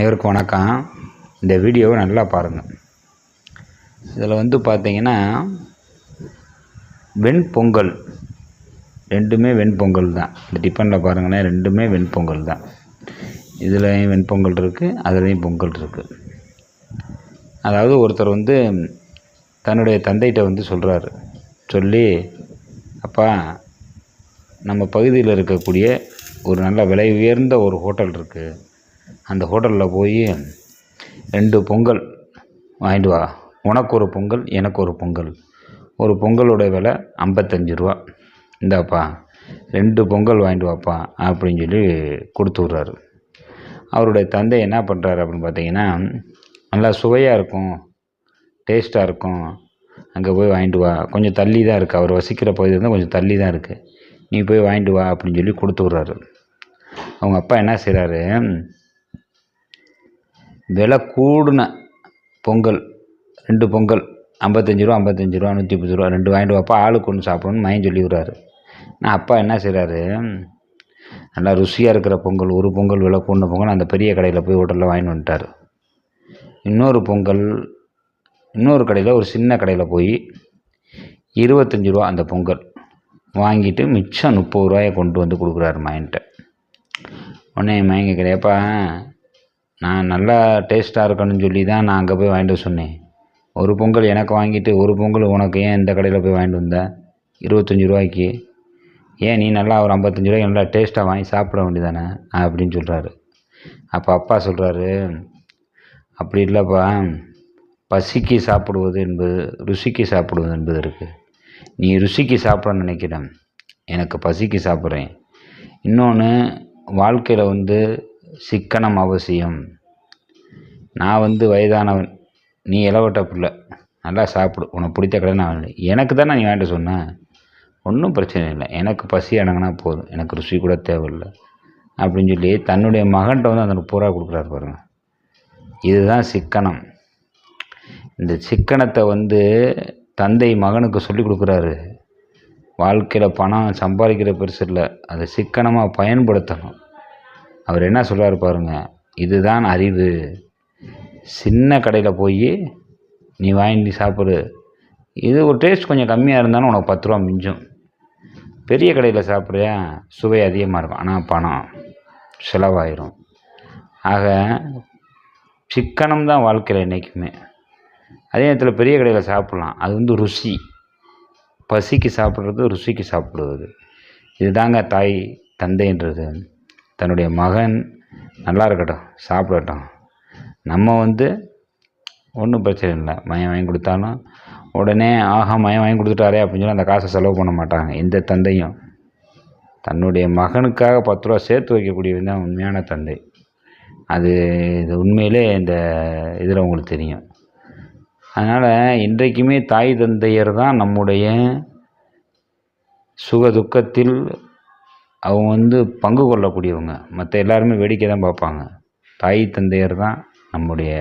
அனைவருக்கும் வணக்கம். இந்த வீடியோவை நல்லா பாருங்கள் இதில் வந்து பார்த்தீங்கன்னா வெண்பொங்கல். ரெண்டுமே வெண்பொங்கல் தான். இந்த டிஃபனில் பாருங்களேன் ரெண்டுமே வெண்பொங்கல் தான். இதுலேயும் வெண்பொங்கல் இருக்குது அதுலேயும் பொங்கல் இருக்குது அதாவது ஒருத்தர் வந்து தன்னுடைய தந்தைகிட்ட வந்து சொல்கிறாரு சொல்லி அப்பா நம்ம பகுதியில் இருக்கக்கூடிய ஒரு நல்ல விலை உயர்ந்த ஒரு ஹோட்டல் இருக்குது அந்த ஹோட்டலில் போய் ரெண்டு பொங்கல் வாங்கிட்டு வா. உனக்கு ஒரு பொங்கல் எனக்கு ஒரு பொங்கல். ஒரு பொங்கலோட விலை ஐம்பத்தஞ்சு ரூபா. இந்தாப்பா ரெண்டு பொங்கல் வாங்கிட்டு வாப்பா அப்படின்னு சொல்லி கொடுத்து விட்றாரு. அவருடைய தந்தை என்ன பண்ணுறாரு அப்படின்னு பார்த்தீங்கன்னா நல்லா சுவையாக இருக்கும் டேஸ்ட்டாக இருக்கும். அங்கே போய் வாங்கிட்டு வா. கொஞ்சம் தள்ளி தான் இருக்குது அவர் வசிக்கிற பகுதி வந்து கொஞ்சம் தள்ளி தான் இருக்குது நீ போய் வாங்கிட்டு வா அப்படின்னு சொல்லி கொடுத்து விட்றாரு. அவங்க அப்பா என்ன செய்கிறாரு விலை கூடின பொங்கல் ரெண்டு பொங்கல் ஐம்பத்தஞ்சு ரூபா ஐம்பத்தஞ்சு ரூபா நூற்றி பத்து ரூபா ரெண்டு வாங்கிட்டு வாப்பா ஆளுக்கு ஒன்று சாப்பிடணும்னு மயம் சொல்லி விட்றாரு நான் அப்பா என்ன செய்கிறாரு நல்லா ருசியாக இருக்கிற பொங்கல் ஒரு பொங்கல் விலை கூடின பொங்கல் அந்த பெரிய கடையில் போய் ஹோட்டலில் வாங்கிட்டு வந்துட்டார். இன்னொரு பொங்கல் இன்னொரு கடையில் ஒரு சின்ன கடையில் போய் இருபத்தஞ்சி ரூபா அந்த பொங்கல் வாங்கிட்டு மிச்சம் முப்பது ரூபாயை கொண்டு வந்து கொடுக்குறாரு மயன்ட்ட. உடனே மயங்க மயன் கேட்குறேப்பா நான் நல்லா டேஸ்ட்டாக இருக்கணும்னு சொல்லி தான் நான் அங்கே போய் வாங்கிட்டு வர சொன்னேன். ஒரு பொங்கல் எனக்கு வாங்கிட்டு ஒரு பொங்கல் உனக்கு ஏன் இந்த கடையில் போய் வாங்கிட்டு வந்த? இருபத்தஞ்சி ரூபாய்க்கு. ஏன் நீ நல்லா ஒரு ஐம்பத்தஞ்சு ரூபாய்க்கு நல்லா டேஸ்ட்டாக வாங்கி சாப்பிட வேண்டியதானே? அப்படின்னு சொல்கிறாரு அப்போ அப்பா சொல்கிறாரு அப்படி இல்லைப்பா பசிக்கு சாப்பிடுவது என்பது ருசிக்கு சாப்பிடுவது என்பது இருக்குது நீ ருசிக்கு சாப்பிட நினைக்கிறேன். எனக்கு பசிக்கு சாப்பிட்றேன். இன்னொன்று வாழ்க்கையில் வந்து சிக்கனம் அவசியம். நான் வந்து வயதானவன். நீ இளவட்ட பிள்ளை. நல்லா சாப்பிடு. உனக்கு பிடித்த கடை நான் எனக்கு தானே நீ வாங்கிட்டு சொன்னேன் ஒன்றும் பிரச்சனை இல்லை. எனக்கு பசி அடங்கினா போதும். எனக்கு ருசி கூட தேவையில்லை. அப்படின்னு சொல்லி தன்னுடைய மகன்கிட்ட வந்து அந்த பூரா கொடுக்குறாரு பாருங்க. இதுதான் சிக்கனம். இந்த சிக்கனத்தை வந்து தந்தை மகனுக்கு சொல்லி கொடுக்குறாரு. வாழ்க்கையில் பணம் சம்பாதிக்கிற பெருசு இல்லை. அதை சிக்கனமாக பயன்படுத்தணும். அவர் என்ன சொல்கிறார் பாருங்க இதுதான் அறிவு. சின்ன கடையில் போய் நீ வாங்கி சாப்பிடு. இது ஒரு டேஸ்ட் கொஞ்சம் கம்மியாக இருந்தாலும் உனக்கு பத்து ரூபா மிஞ்சும். பெரிய கடையில் சாப்பிட்றியா சுவை அதிகமாக இருக்கும். ஆனால் பணம் செலவாயிரும். ஆக சிக்கனம் தான் வாழ்க்கையில் என்றைக்குமே அதே நேரத்தில் பெரிய கடையில் சாப்பிட்லாம். அது வந்து ருசி. பசிக்கு சாப்பிட்றது ருசிக்கு சாப்பிடுவது. இதுதாங்க தாய் தந்தைன்றது. தன்னுடைய மகன் நல்லா இருக்கட்டும் சாப்பிடட்டும். நம்ம வந்து ஒன்றும் பிரச்சனை இல்லை. மயம் வாங்கி கொடுத்தாலும் உடனே ஆஹா மயம் வாங்கி கொடுத்துட்டாரே அப்படின்னு சொல்லி அந்த காசை செலவு பண்ண மாட்டாங்க. எந்த தந்தையும். தன்னுடைய மகனுக்காக பத்து ரூபா சேர்த்து வைக்கக்கூடியவன் தான் உண்மையான தந்தை. அது இது உண்மையிலே இந்த இதில் உங்களுக்கு தெரியும். அதனால் இன்றைக்குமே தாய் தந்தையர் தான் நம்முடைய சுக துக்கத்தில் அவங்க வந்து பங்கு கொள்ளக்கூடியவங்க. மற்ற எல்லாருமே வேடிக்கை தான் பார்ப்பாங்க. தாய் தந்தையர் தான் நம்முடைய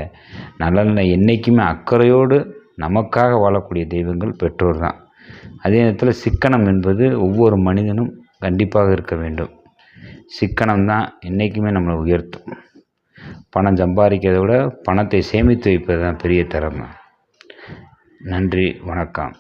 நலனில் என்றைக்குமே அக்கறையோடு நமக்காக வாழக்கூடிய தெய்வங்கள் பெற்றோர் தான். அதே நேரத்தில் சிக்கனம் என்பது ஒவ்வொரு மனிதனும் கண்டிப்பாக இருக்க வேண்டும். சிக்கனம் தான் என்றைக்குமே நம்மளை உயர்த்தும். பணம் சம்பாதிக்கிறத விட பணத்தை சேமித்து வைப்பது தான் பெரிய திறமை. நன்றி வணக்கம்.